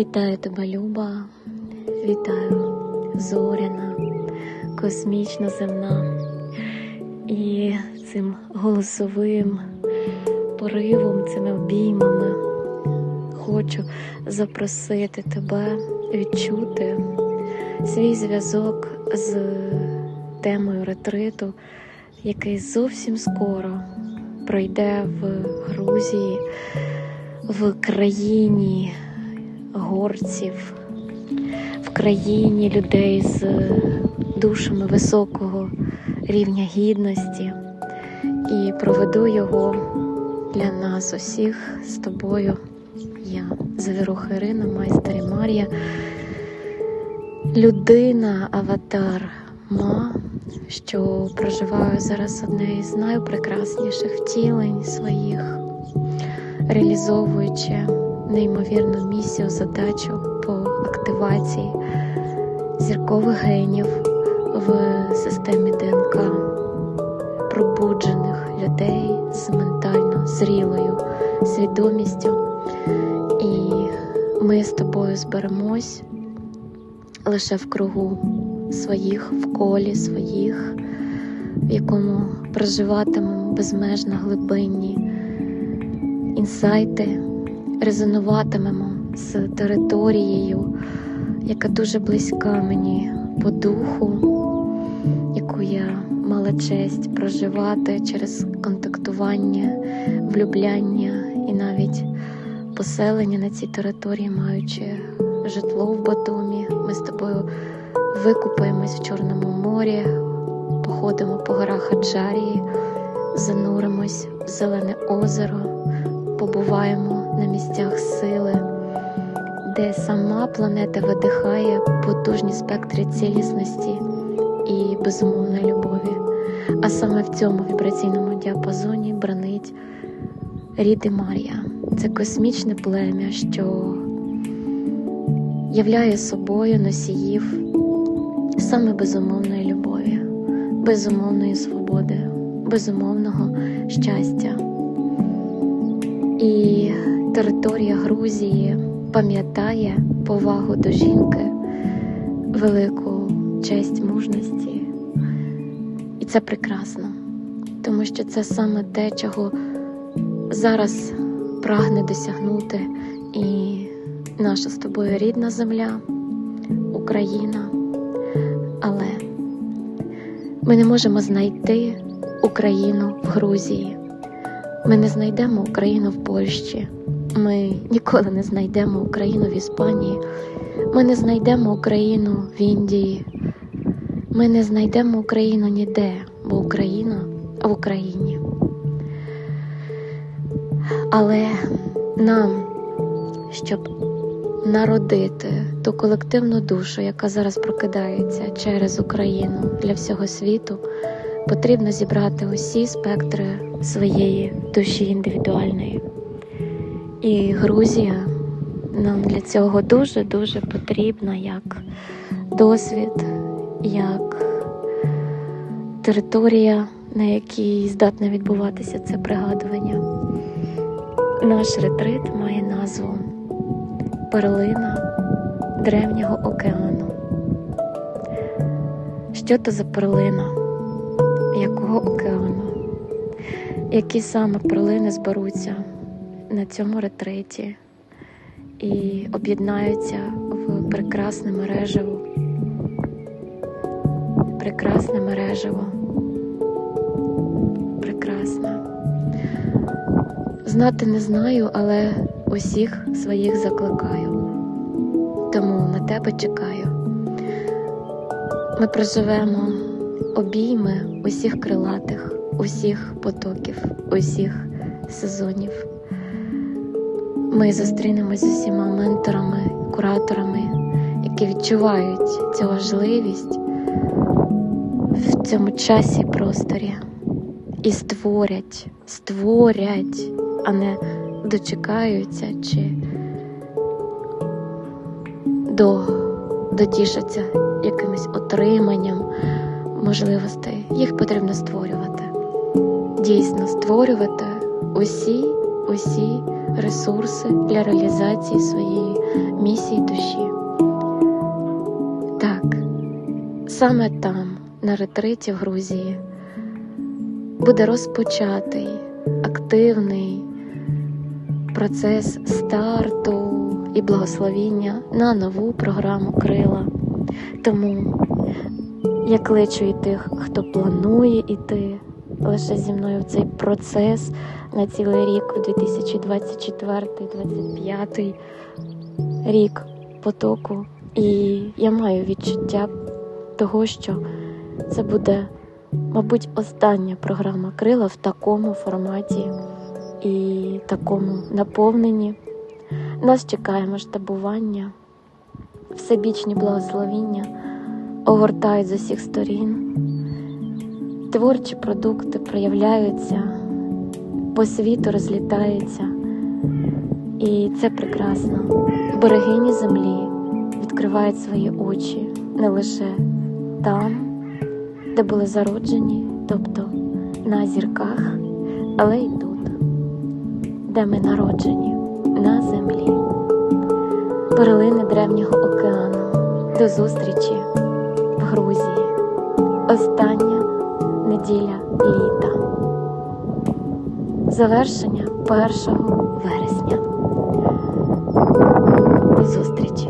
Вітаю тебе, Люба, вітаю зоряна, космічно земна. І цим голосовим поривом, цими обіймами хочу запросити тебе відчути свій зв'язок з темою ретриту, який зовсім скоро пройде в Грузії, в країні горців, в країні людей з душами високого рівня гідності і проведу його для нас усіх з тобою. Я Завіруха Ірина, майстер і Марія, людина, аватар, ма, що проживаю зараз одне із найпрекрасніших втілень своїх, реалізовуючи неймовірну місію, задачу по активації зіркових генів в системі ДНК, пробуджених людей з ментально зрілою свідомістю. І ми з тобою зберемось лише в кругу своїх, в колі своїх, в якому проживатимемо безмежно глибинні інсайти, резонуватимемо з територією, яка дуже близька мені по духу, яку я мала честь проживати через контактування, влюбляння і навіть поселення на цій території, маючи житло в Батумі. Ми з тобою викупаємось в Чорному морі, походимо по горах Хаджарії, зануримось в зелене озеро, побуваємо на місцях сили, де сама планета видихає потужні спектри цілісності і безумовної любові. А саме в цьому вібраційному діапазоні бронить ріди Марія. Це космічне плем'я, що являє собою носіїв саме безумовної любові, безумовної свободи, безумовного щастя. І територія Грузії пам'ятає повагу до жінки, велику честь мужності. І це прекрасно, тому що це саме те, чого зараз прагне досягнути і наша з тобою рідна земля, Україна. Але ми не можемо знайти Україну в Грузії. Ми не знайдемо Україну в Польщі. Ми ніколи не знайдемо Україну в Іспанії. Ми не знайдемо Україну в Індії. Ми не знайдемо Україну ніде, бо Україна в Україні. Але нам, щоб народити ту колективну душу, яка зараз прокидається через Україну для всього світу, потрібно зібрати усі спектри своєї душі індивідуальної. І Грузія нам для цього дуже-дуже потрібна як досвід, як територія, на якій здатне відбуватися це пригадування. Наш ретрит має назву Перлина Древнього океану. Що то за перлина? Якого океану? Які саме перлини зберуться на цьому ретриті і об'єднаються в прекрасне мережево, прекрасне мережево, прекрасне. Знати не знаю, але усіх своїх закликаю. Тому на тебе чекаю. Ми проживемо обійми усіх крилатих, усіх потоків, усіх сезонів. Ми зустрінемось з усіма менторами, кураторами, які відчувають цю важливість в цьому часі і просторі і створять, створять, а не дочекаються чи до, дотішаться якимось отриманням можливостей. Їх потрібно створювати. Дійсно створювати усі усі ресурси для реалізації своєї місії душі. Так, саме там, на ретриті в Грузії, буде розпочатий активний процес старту і благословіння на нову програму Крила. Тому я кличу і тих, хто планує іти лише зі мною в цей процес на цілий рік, 2024-2025 рік потоку. І я маю відчуття того, що це буде, мабуть, остання програма Крила в такому форматі і такому наповненні. Нас чекає масштабування, всебічні благословіння огортають з усіх сторін. Творчі продукти проявляються, по світу розлітаються, і це прекрасно. Берегині землі відкривають свої очі не лише там, де були зароджені, тобто на зірках, але й тут, де ми народжені, на землі. Перлини древнього океану. До зустрічі в Грузії. Остання неділя літа. Завершення 1 вересня. До зустрічі!